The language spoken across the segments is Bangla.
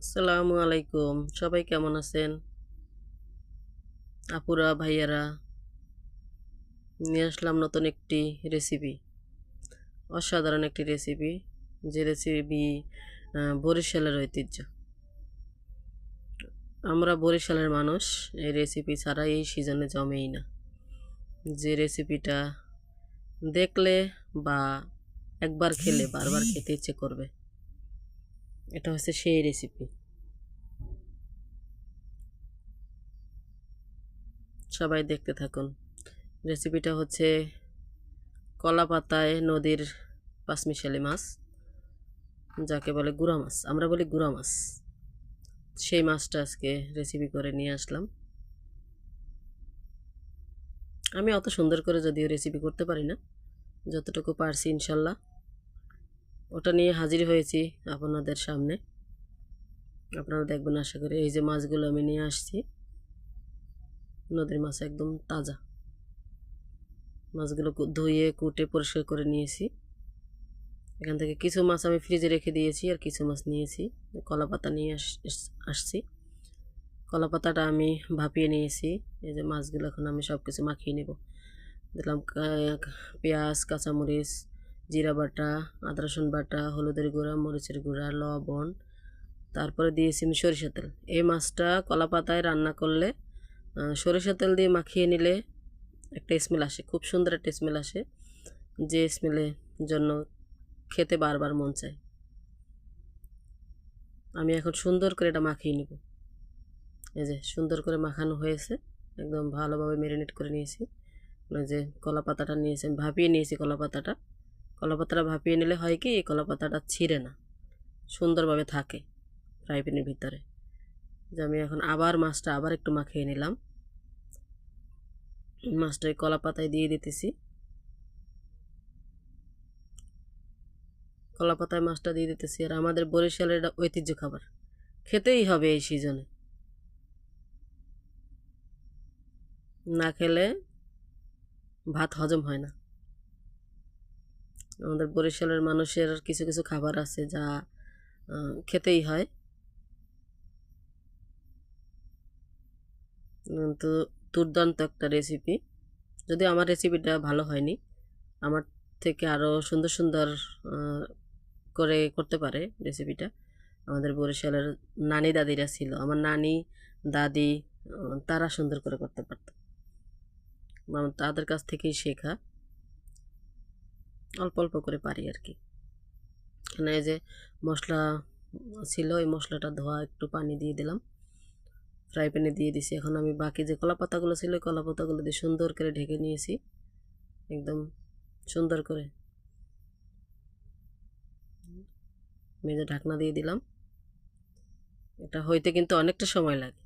আসসালামু আলাইকুম। সবাই কেমন আছেন? আপুরা, ভাইয়ারা, নিয়ে আসলাম নতুন একটি রেসিপি অসাধারণ একটি রেসিপি যে রেসিপি বরিশালের ঐতিহ্য। আমরা বরিশালের মানুষ, এই রেসিপি ছাড়া এই সিজনে জমেই না। যে রেসিপিটা দেখলে বা একবার খেলে বারবার খেতে ইচ্ছে করবে। এটা হচ্ছে সেই রেসিপি সবাই দেখতে থাকুন। রেসিপিটা হচ্ছে কলা পাতায় নদীর পাঁচমিশালি মাছ, যাকে বলে গুড়া মাছ। আমরা বলি গুড়া মাছ। সেই মাছটা আজকে রেসিপি করে নিয়ে আসলাম। আমি অত সুন্দর করে যদিও রেসিপি করতে পারি না, যতটুকু পারছি ইনশাল্লাহ। ওটা নিয়ে হাজির হয়েছি আপনাদের সামনে। আপনারা দেখবেন, আশা করি এই যে মাছগুলো আমি নিয়ে আসছি, নদীর মাছ একদম তাজা। মাছগুলো ধুয়ে, কুটে, পরিষ্কার করে নিয়েছি। এখান থেকে কিছু মাছ আমি ফ্রিজে রেখে দিয়েছি আর কিছু মাছ নিয়েছি। কলা পাতা নিয়ে আস- আসছি। কলা পাতাটা আমি ভাপিয়ে নিয়েছি। এই যে মাছগুলো এখন আমি সব কিছু মাখিয়ে নেব। দিলাম কা- পেঁয়াজ, কাঁচামরিচ জিরা বাটা আদা রসুন বাটা, হলুদের গুঁড়া, মরিচের গুঁড়া, লবণ, তারপরে দিয়েছি আমি সরিষা তেল। এই মাছটা কলা পাতায় রান্না করলে সরিষা তেল দিয়ে মাখিয়ে নিলে একটা স্মেল আসে, খুব সুন্দর একটা স্মেল আসে, যে স্মেলের জন্য খেতে বারবার মন চায়। আমি এখন সুন্দর করে এটা মাখিয়ে নেব। এই যে সুন্দর করে মাখানো হয়েছে, একদম ভালোভাবে ম্যারিনেট করে নিয়েছি। যে কলা পাতাটা নিয়েছি, আমি ভাপিয়ে নিয়েছি কলা পাতাটা কলা পাতাটা ভাপিয়ে নিলে হয় কি, এই কলা পাতাটা ছিঁড়ে না, সুন্দরভাবে থাকে ফ্রাই প্যানের ভিতরে। যে আমি এখন আবার মাছটা আবার একটু মাখিয়ে নিলাম। মাছটা ওই কলা পাতায় দিয়ে দিতেছি। কলা পাতায় মাছটা দিয়ে দিতেছি আর আমাদের বরিশালের এটা ঐতিহ্য খাবার। খেতেই হবে এই সিজনে। না খেলে ভাত হজম হয় না। আমাদের বরিশালের মানুষের কিছু কিছু খাবার আছে যা খেতেই হয়। কিন্তু দুর্দান্ত একটা রেসিপি যদি আমার রেসিপিটা ভালো হয়নি, আমার থেকে আরও সুন্দর সুন্দর করে করতে পারে রেসিপিটা আমাদের বরিশালের নানি দাদিরা ছিল, আমার নানি, দাদি তারা সুন্দর করে করতে পারতো। তাদের কাছ থেকেই শেখা। অল্প অল্প করে পারি আর কি এখানে এই যে মশলা ছিল ওই মশলাটা ধোয়া, একটু পানি দিয়ে দিলাম। ফ্রাই প্যানে দিয়ে দিছি। এখন আমি বাকি যে কলা পাতাগুলো ছিল, ওই কলা পাতাগুলো দিয়ে সুন্দর করে ঢেকে নিয়েছি। একদম সুন্দর করে। মেজে ঢাকনা দিয়ে দিলাম, এটা হইতে কিন্তু অনেকটা সময় লাগে।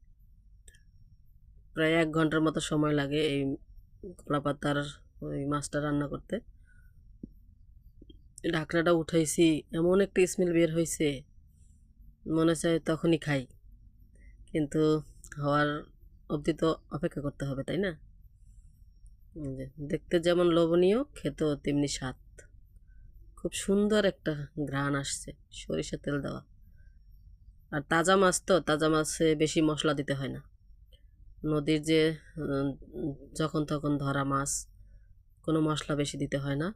প্রায় এক ঘণ্টার মতো সময় লাগে এই কলা পাতার ওই মাছটা রান্না করতে। ঢাকনাটা উঠাইছি, এমন একটা স্মেল বের হয়েছে মনে চায় তখনই খাই। কিন্তু হওয়ার অবধি তো অপেক্ষা করতে হবে, তাই না? দেখতে যেমন লোভনীয়, খেতেও তেমনি স্বাদ। খুব সুন্দর একটা ঘ্রাণ আসছে সরিষা তেল দেওয়া। আর তাজা মাছ তো, তাজা মাছে বেশি মশলা দিতে হয় না। নদীর যে যখন তখন ধরা মাছ, কোনো মশলা বেশি দিতে হয় না।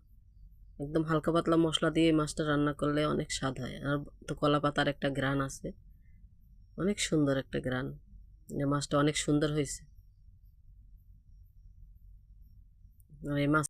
একদম হালকা পাতলা মশলা দিয়ে মাছটা রান্না করলে অনেক স্বাদ হয়। আর তো কলা পাতার একটা গ্রান আছে। অনেক সুন্দর একটা গ্রান মাছটা অনেক সুন্দর হয়েছে। আর এই মাছ